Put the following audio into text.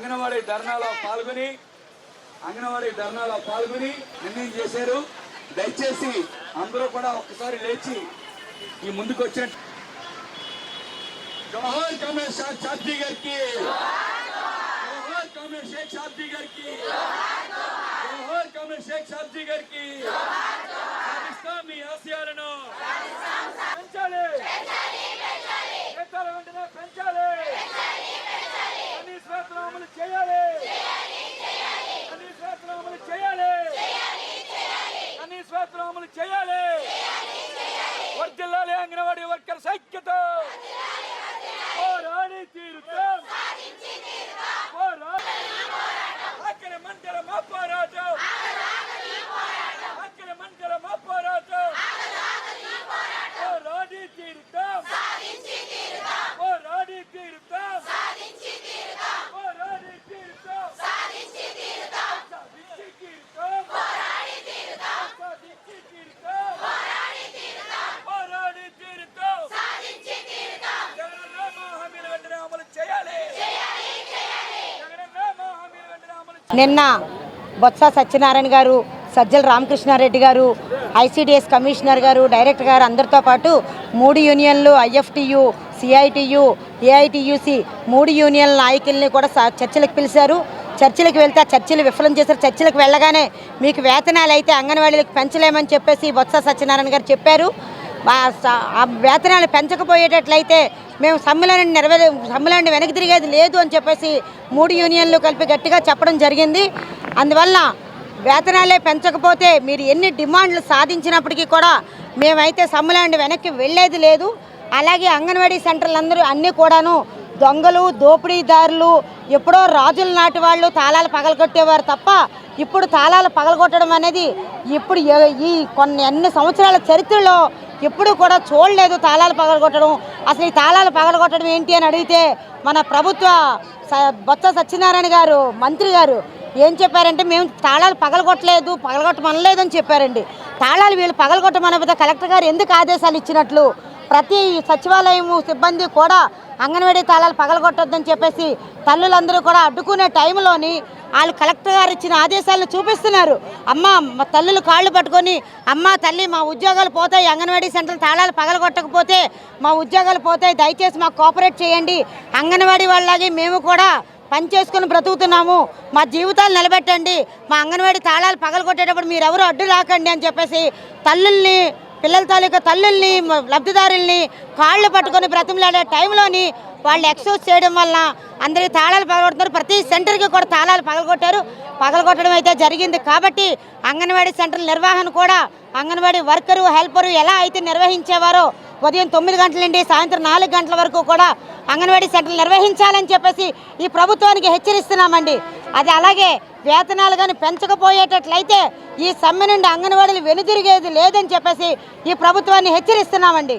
ధర్నాలో పాల్గొని అంగన్వాడీ ధర్నాలో పాల్గొని నిర్ణయం చేశారు. దయచేసి అందరూ కూడా ఒక్కసారి లేచి ఈ ముందుకు వచ్చిన జవహర్ కమర్ షేక్ గారికి జవహర్ కమర్ షేక్ షాబ్జీ గారికి జవహర్ కమర్ షేక్ షాబ్జీ గారికి అమలు చేయాలి. వర్దిల్లాలి అంగన్వాడీ వర్కర్ ఐక్యత నిన్న బొత్స సత్యనారాయణ గారు సజ్జల రామకృష్ణారెడ్డి గారు ఐసీడీఎస్ కమిషనర్ గారు డైరెక్టర్ గారు అందరితో పాటు మూడు యూనియన్లు ఐఎఫ్టియు సిఐటియు ఏఐటియుసి మూడు యూనియన్ నాయకుల్ని కూడా చర్చలకు పిలిచారు. చర్చలకు వెళ్తే ఆ చర్చలు విఫలం చేశారు. చర్చలకు వెళ్ళగానే మీకు వేతనాలు అయితే అంగన్వాడీలకు పెంచలేమని చెప్పేసి బొత్స సత్యనారాయణ గారు చెప్పారు. ఆ వేతనాలు పెంచకపోయేటట్లయితే మేము సమ్మెలను నెరవేరే సమ్మెలను వెనక్కి తిరిగేది లేదు అని చెప్పేసి మూడు యూనియన్లు కలిపి గట్టిగా చెప్పడం జరిగింది. అందువల్ల వేతనాలే పెంచకపోతే మీరు ఎన్ని డిమాండ్లు సాధించినప్పటికీ కూడా మేమైతే సమ్మెలాంటి వెనక్కి వెళ్ళేది లేదు. అలాగే అంగన్వాడీ సెంటర్లు అందరూ అన్నీ కూడాను దొంగలు దోపిడీదారులు ఎప్పుడో రాజుల నాటి వాళ్ళు తాళాలు పగలగొట్టేవారు తప్ప ఇప్పుడు తాళాలు పగలగొట్టడం అనేది ఇప్పుడు ఈ కొన్ని అన్ని సంవత్సరాల చరిత్రలో ఎప్పుడు కూడా చూడలేదు తాళాలు పగలగొట్టడం. అసలు ఈ తాళాలు పగలగొట్టడం ఏంటి అని అడిగితే మన ప్రభుత్వ బొత్స సత్యనారాయణ గారు మంత్రి గారు ఏం చెప్పారంటే మేము తాళాలు పగలగొట్టలేదు పగలగొట్టమనలేదు అని చెప్పారండి. తాళాలు వీళ్ళు పగలగొట్టమనకపోతే కలెక్టర్ గారు ఎందుకు ఆదేశాలు ఇచ్చినట్లు? ప్రతి సచివాలయం సిబ్బంది కూడా అంగన్వాడీ తాళాలు పగలగొట్టొద్దని చెప్పేసి తల్లులందరూ కూడా అడ్డుకునే టైంలోని వాళ్ళు కలెక్టర్ గారు ఇచ్చిన ఆదేశాలను చూపిస్తున్నారు. అమ్మ మా తల్లులు కాళ్ళు పట్టుకొని అమ్మ తల్లి మా ఉద్యోగాలు పోతాయి అంగన్వాడీ సెంటర్ తాళాలు పగలగొట్టకపోతే మా ఉద్యోగాలు పోతాయి దయచేసి మాకు కోఆపరేట్ చేయండి. అంగన్వాడీ వాళ్ళలాగే మేము కూడా పని చేసుకుని బ్రతుకుతున్నాము. మా జీవితాలు నిలబెట్టండి. మా అంగన్వాడీ తాళాలు పగలగొట్టేటప్పుడు మీరు ఎవరు అడ్డు రాకండి అని చెప్పేసి తల్లుల్ని పిల్లల తాలూకా తల్లుల్ని లబ్ధిదారుల్ని కాళ్ళు పట్టుకొని బ్రతిమలాడే టైంలోని వాళ్ళు ఎక్సోస్ చేయడం వల్ల అందరికి తాళాలు పగలగొడుతున్నారు. ప్రతి సెంటర్కి కూడా తాళాలు పగలగొట్టారు. పగలగొట్టడం అయితే జరిగింది. కాబట్టి అంగన్వాడీ సెంటర్ నిర్వహణ కూడా అంగన్వాడీ వర్కరు హెల్పరు ఎలా అయితే నిర్వహించేవారో ఉదయం తొమ్మిది గంటల నుండి సాయంత్రం నాలుగు గంటల వరకు కూడా అంగన్వాడీ సెంటర్లు నిర్వహించాలని చెప్పేసి ఈ ప్రభుత్వానికి హెచ్చరిస్తున్నామండి. అది అలాగే వేతనాలు కానీ పెంచకపోయేటట్లయితే ఈ సమ్మె నుండి అంగన్వాడీలు వెనుదిరిగేది లేదని చెప్పేసి ఈ ప్రభుత్వాన్ని హెచ్చరిస్తున్నామండి.